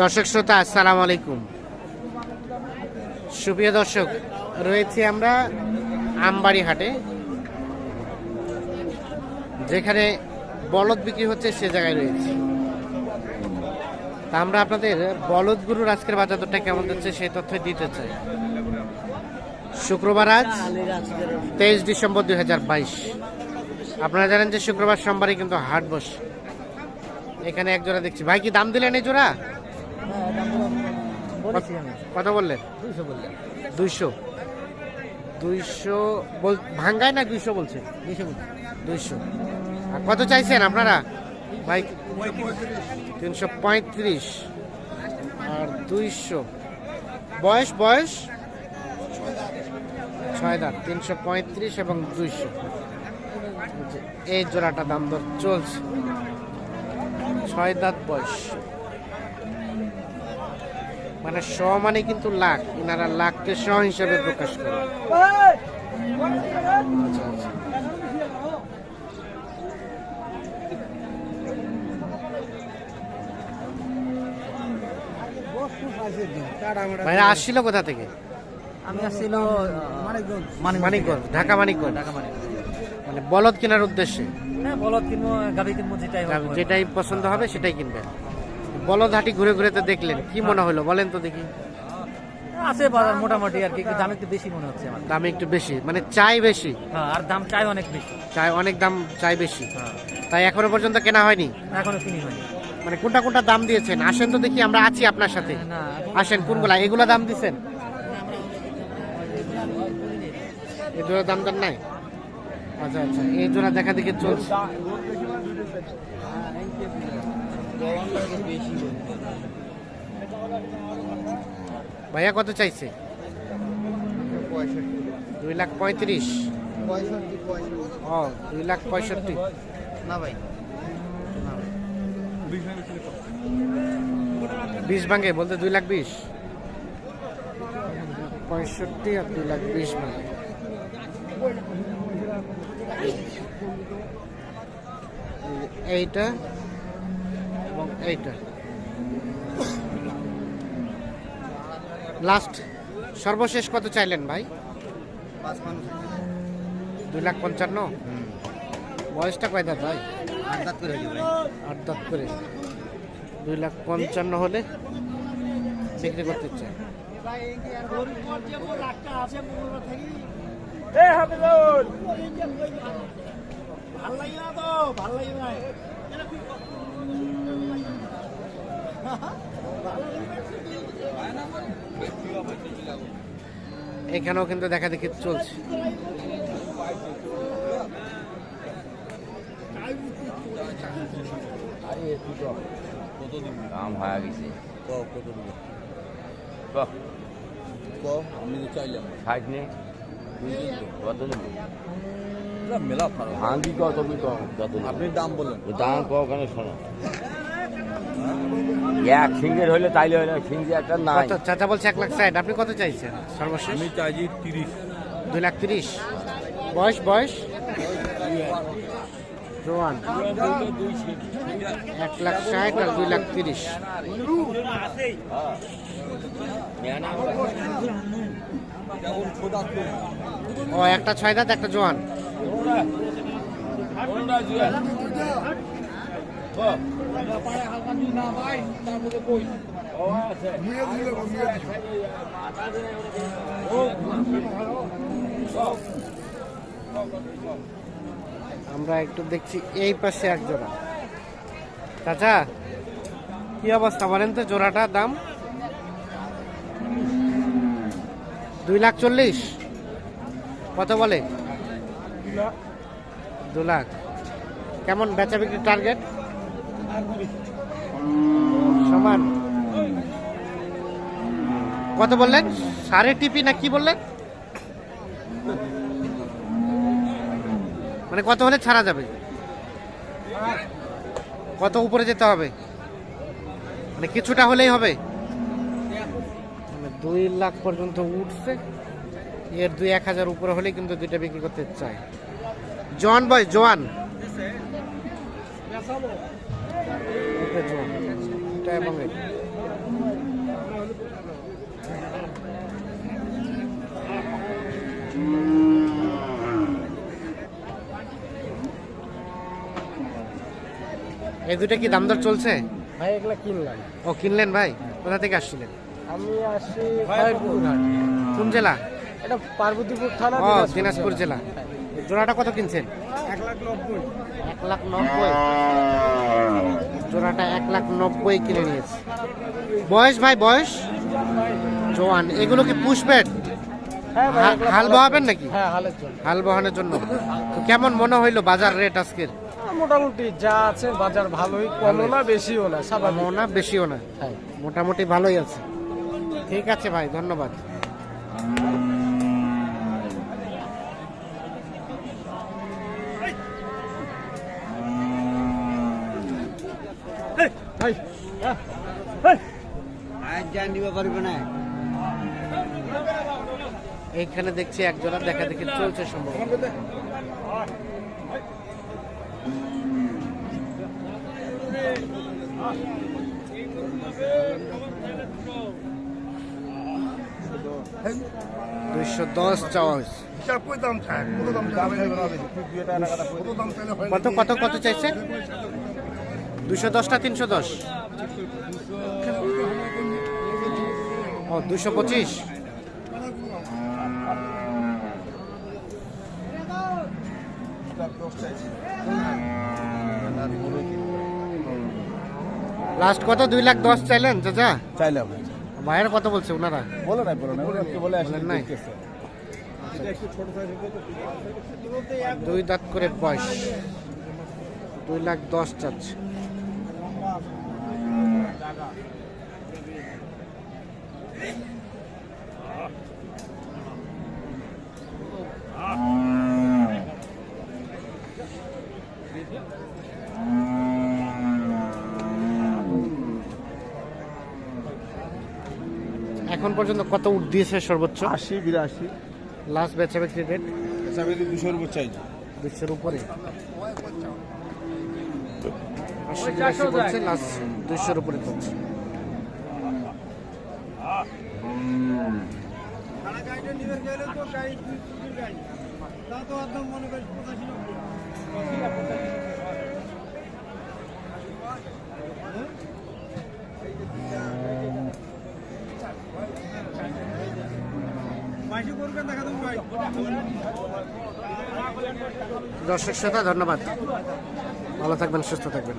দর্শক শ্রোতা, আসসালামু আলাইকুম। সুপ্রিয় দর্শক, রয়েছি আমরা আমবাড়ি হাটে যেখানে বলদ বিক্রি হচ্ছে সে জায়গায় রয়েছে। তা আমরা আপনাদের বলদ গুরুর আজকের বাজার দরটা কেমন যাচ্ছে সেই তথ্য দিতে চাই। শুক্রবার আজ তেইশ ডিসেম্বর দুই হাজার বাইশ। আপনারা জানেন যে শুক্রবার সোমবারই কিন্তু হাট বসে। এখানে এক জোড়া দেখছি। ভাই কি দাম দিলেন এই জোড়া? বলেছি আমি। কত বললেন? দুইশো দুইশো। দুইশো বল ভাঙ্গায় না দুইশো বলছেন? দুইশো দুইশো। আর কত চাইছেন আপনারা? ভাই তিনশো পঁয়ত্রিশ। আর দুইশো। বয়স বয়স? ছয় দাঁত। তিনশো পঁয়ত্রিশ এবং দুইশো। এই জোড়াটা দাম দর চলছে। ছয় দাঁত বয়স। মানে শ মানে কিন্তু লাখ। এনারা লাখকে শ হিসাবে প্রকাশ করে ভাইরা আসছিল কোথা থেকে? আমি আসছিল মানিকগঞ্জ। মানিকগঞ্জ ঢাকা মানিকগঞ্জ। ঢাকা মানিকগঞ্জ। মানে বলদ কেনার উদ্দেশ্যে। বলদ কিনবো গাভি কিনবো যেটাই যেটাই পছন্দ হবে সেটাই কিনবেন। বলদ হাটি ঘুরে ঘুরে তো দেখলেন কি মনে হলো বলেন তো দেখি। আছে বাজার মোটামুটি আর কি দাম একটু বেশি মনে হচ্ছে আমার। দাম একটু বেশি মানে চাই বেশি। হ্যাঁ আর দাম চাই অনেক বেশি। চাই অনেক দাম চাই বেশি। হ্যাঁ। তাই এখনও পর্যন্ত কেনা হয়নি? এখনও কিনি হয়নি। মানে কোনটা কোনটা দাম দিয়েছেন? আসেন তো দেখি আমরা আছি আপনার সাথে। না আসেন কোনগুলা? এগুলা দাম দিছেন? জোড়া দাম দাম নাই? আচ্ছা আচ্ছা এই জোড়া দেখা দেখি চলছে। ভাইয়া কত চাইছে? দুই লাখ পঁয়ত্রিশ। ও দুই লাখ পঁয়ষট্টি। না ভাই। বিশ ভাঙে বলতে দুই লাখ বিশ। পঁয়ষট্টি আর দুই লাখ বিশ ভাঙে। এইটা এবং এইটা। লাস্ট সর্বশেষ কত চাইলেন ভাই? দুই লাখ পঞ্চান্ন? বয়সটা কয় দাঁত ভাই? আট দাঁত করে দুই লাখ পঞ্চান্ন হলে বিক্রি করতে চাই এখানেও কিন্তু দেখা দেখি চলছে। কাম হয়ে গেছে। আমি তো চাইলাম। ষাট নেই কত নেব মেলা ভাঙ্গি নেব আপনি দাম বলেন ও দাম ক শোনো এক সিঙ্গের হলে তাইলে হলে সিঙ্গি একটা না চাচা বলছে এক লাখ ষাট আপনি কত চাইছেন সর্বশেষ আমি চাইছি তিরিশ। দুই লাখ তিরিশ। বয়স বয়স? জোয়ান। এক লাখ ষাট আর দুই লাখ তিরিশ। ও একটা ছয় দাঁত একটা জোয়ান। আমরা একটু দেখছি এই পাশে এক জোড়া। চাচা, কি অবস্থা বলেন তো জোড়াটা দাম? দুই লাখ চল্লিশ। কত বলে? দু লাখ। কেমন বেচা বিক্রি টার্গেট সমান। কত বললেন? সাড়ে টিপি না কি বললেন? মানে কত হলে ছাড়া যাবে? কত উপরে যেতে হবে? মানে কিছুটা হলেই হবে? মানে দুই লাখ পর্যন্ত উঠছে। এর দুই এক হাজার উপরে হলে কিন্তু দুইটা বিক্রি করতে চাই জোয়ান। বয় জোয়ান। জোয়ান এবং এই দুটা কি দাম দর চলছে? ভাই এগুলা কিনলাম। ও কিনলেন ভাই? কোথা থেকে আসছিলেন? আমি আসি খয়েরপুর কোন জেলা? এটা পার্বতীপুর থানা ও দিনাজপুর। জেলা। জোড়াটা কত কিনছেন? এক লাখ নব্বই। এক লাখ নব্বই। জোড়াটা এক লাখ নব্বই কিনে নিয়েছে। বয়স ভাই বয়স? জোয়ান এগুলো কি পুষবেন হ্যাঁ ভাই, হাল বহাবেন নাকি? হ্যাঁ হালের জন্য। হাল বহানোর জন্য। তো কেমন মনে হইল বাজার রেট আজকের? মোটামুটি যা আছে বাজার ভালোই কমও না বেশিও না স্বাভাবিক। কমও না বেশিও না। মোটামুটি ভালোই আছে। ঠিক আছে ভাই ধন্যবাদ। এইখানে দেখছি এক জোড়া দেখা দেখি চলছে সম্ভব। দুইশো দশ চাওয়া হয়েছে। কত কত কত চাইছে? দুশো দশটা তিনশো দশ? ও দুশো পঁচিশ লাস্ট কত? দুই লাখ দশ চাইলেন চাচা? চাইলাম ভাইয়ের কত বলছে ওনারা। বলে নাই বলে নাই। বলে বলেন নাই। দুই দাঁত করে বয়স। দুই লাখ দশ চাচ্ছে। এখন পর্যন্ত কত উঠ দিয়েছে সর্বোচ্চ? আশি বিরাশি। লাস্ট বেচা বিক্রি রেট দুশোর উপর চাই দুশোর উপরে? আশি বিরাশি বলছে? লাস্ট দুশোর উপরে চলছে। দর্শক শ্রোতা ধন্যবাদ ভালো থাকবেন সুস্থ থাকবেন।